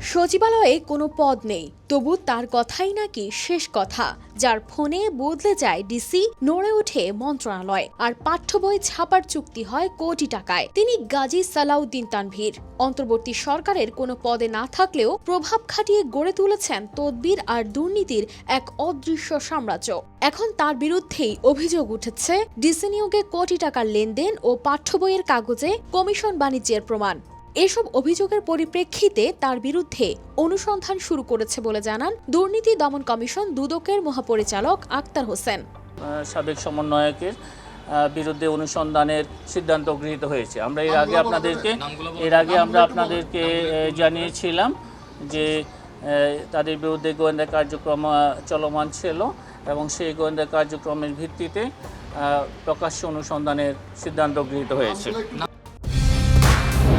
সচিবালয়ে কোনো পদ নেই। তবু তার কথাই নাকি শেষ কথা, যার ফোনে বদলে যায় ডিসি, নড়ে ওঠে মন্ত্রণালয়, আর পাঠ্য বই ছাপার চুক্তি হয় কোটি টাকায়। তিনি গাজী সালাউদ্দিন তানভীর। অন্তর্বর্তী সরকারের কোনো পদে না থাকলেও প্রভাব খাটিয়ে গড়ে তুলেছেন তদবির আর দুর্নীতির এক অদৃশ্য সাম্রাজ্য। এখন তার বিরুদ্ধেই অভিযোগ উঠেছে, ডিসি নিয়োগে কোটি টাকার লেনদেন ও পাঠ্য বইয়ের কাগজে কমিশন বাণিজ্যের প্রমাণ। এসব অভিযোগের পরিপ্রেক্ষিতে তার বিরুদ্ধে অনুসন্ধান শুরু করেছে বলে জানান দুর্নীতি দমন কমিশন দুদকের মহাপরিচালক আক্তার হোসেন। সাবেক সমন্বয়কের বিরুদ্ধে অনুসন্ধানের সিদ্ধান্ত গৃহীত হয়েছে। আমরা এর আগে আপনাদেরকে এর আগে আমরা আপনাদেরকে জানিয়েছিলাম যে তাদের বিরুদ্ধে গোয়েন্দা কার্যক্রম চলমান ছিল এবং সেই গোয়েন্দা কার্যক্রমের ভিত্তিতে প্রকাশ্য অনুসন্ধানের সিদ্ধান্ত গৃহীত হয়েছে।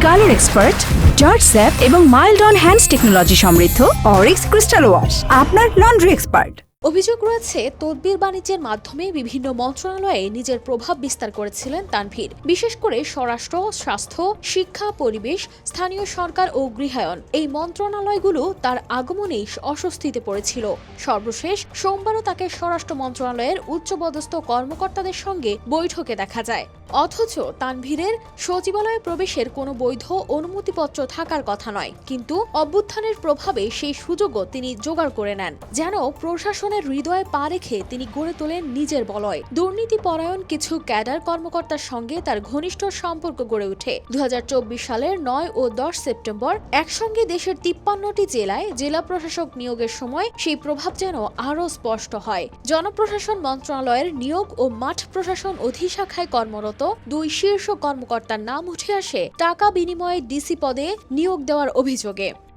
কালার এক্সপার্ট জর্জ স্যাপ এবং মাইল্ড অন হ্যান্ডস টেকনোলজি সমৃদ্ধ অরিক্স ক্রিস্টাল ওয়াশ, আপনার লন্ড্রি এক্সপার্ট। অভিযোগ রয়েছে, তদবির বাণিজ্যের মাধ্যমে বিভিন্ন মন্ত্রণালয়ে নিজের প্রভাব বিস্তার করেছিলেন তানভীর। বিশেষ করে স্বরাষ্ট্র, স্বাস্থ্য, শিক্ষা, পরিবেশ, স্থানীয় সরকার ও গৃহায়ন এই মন্ত্রণালয়গুলো তার আগমনেই অস্বস্তিতে পড়েছিল। সর্বশেষ, সোমবারও তাকে স্বরাষ্ট্র মন্ত্রণালয়ের উচ্চপদস্থ কর্মকর্তাদের সঙ্গে বৈঠকে দেখা যায়। অথচ তানভীরের সচিবালয়ে প্রবেশের কোনো বৈধ অনুমতিপত্র থাকার কথা নয়। কিন্তু অভ্যুত্থানের প্রভাবে সেই সুযোগও তিনি জোগাড় করে নেন, যেন প্রশাসনের হৃদয়ে পা রেখে তিনি গড়ে তোলেন নিজের বলয়। দুর্নীতি পরায়ণ কিছু ক্যাডার কর্মকর্তার সঙ্গে তার ঘনিষ্ঠ সম্পর্ক গড়ে ওঠে। দু হাজার চব্বিশ সালের নয় ও দশ সেপ্টেম্বর একসঙ্গে দেশের তিপ্পান্নটি জেলায় জেলা প্রশাসক নিয়োগের সময় সেই প্রভাব যেন আরও স্পষ্ট হয়। জনপ্রশাসন মন্ত্রণালয়ের নিয়োগ ও মাঠ প্রশাসন অধিশাখায় কর্মরত দুই শীর্ষ কর্মকর্তার নাম উঠে আসে। টাকা বিনিময়ে ডিসি পদে নিয়োগ দেওয়ার অভিযোগে।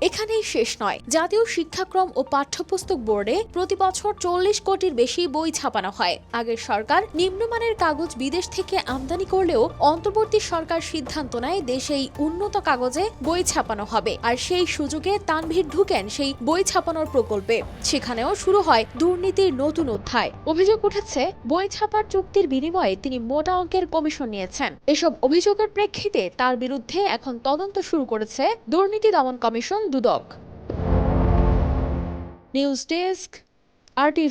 এখানেই শেষ নয়। জাতীয় শিক্ষাক্রম ও পাঠ্যপুস্তক বোর্ডে প্রতি বছর চল্লিশ কোটির বেশি বই ছাপানো হয়। আগের সরকার নিম্নমানের কাগজ বিদেশ থেকে আমদানি করলেও অন্তর্বর্তী সরকার সিদ্ধান্ত নেয় দেশেই উন্নত কাগজে বই ছাপানো হবে। আর সেই সুযোগে তানভীর ঢুকেন সেই বই ছাপানোর প্রকল্পে। সেখানেও শুরু হয় দুর্নীতির নতুন অধ্যায়। অভিযোগ উঠেছে, বই ছাপার চুক্তির বিনিময়ে তিনি মোটা অঙ্কের কমিশন নিয়েছেন। এসব অভিযোগের প্রেক্ষিতে তার বিরুদ্ধে এখন তদন্ত শুরু করেছে দুর্নীতি দমন commission Dudok. News desk R T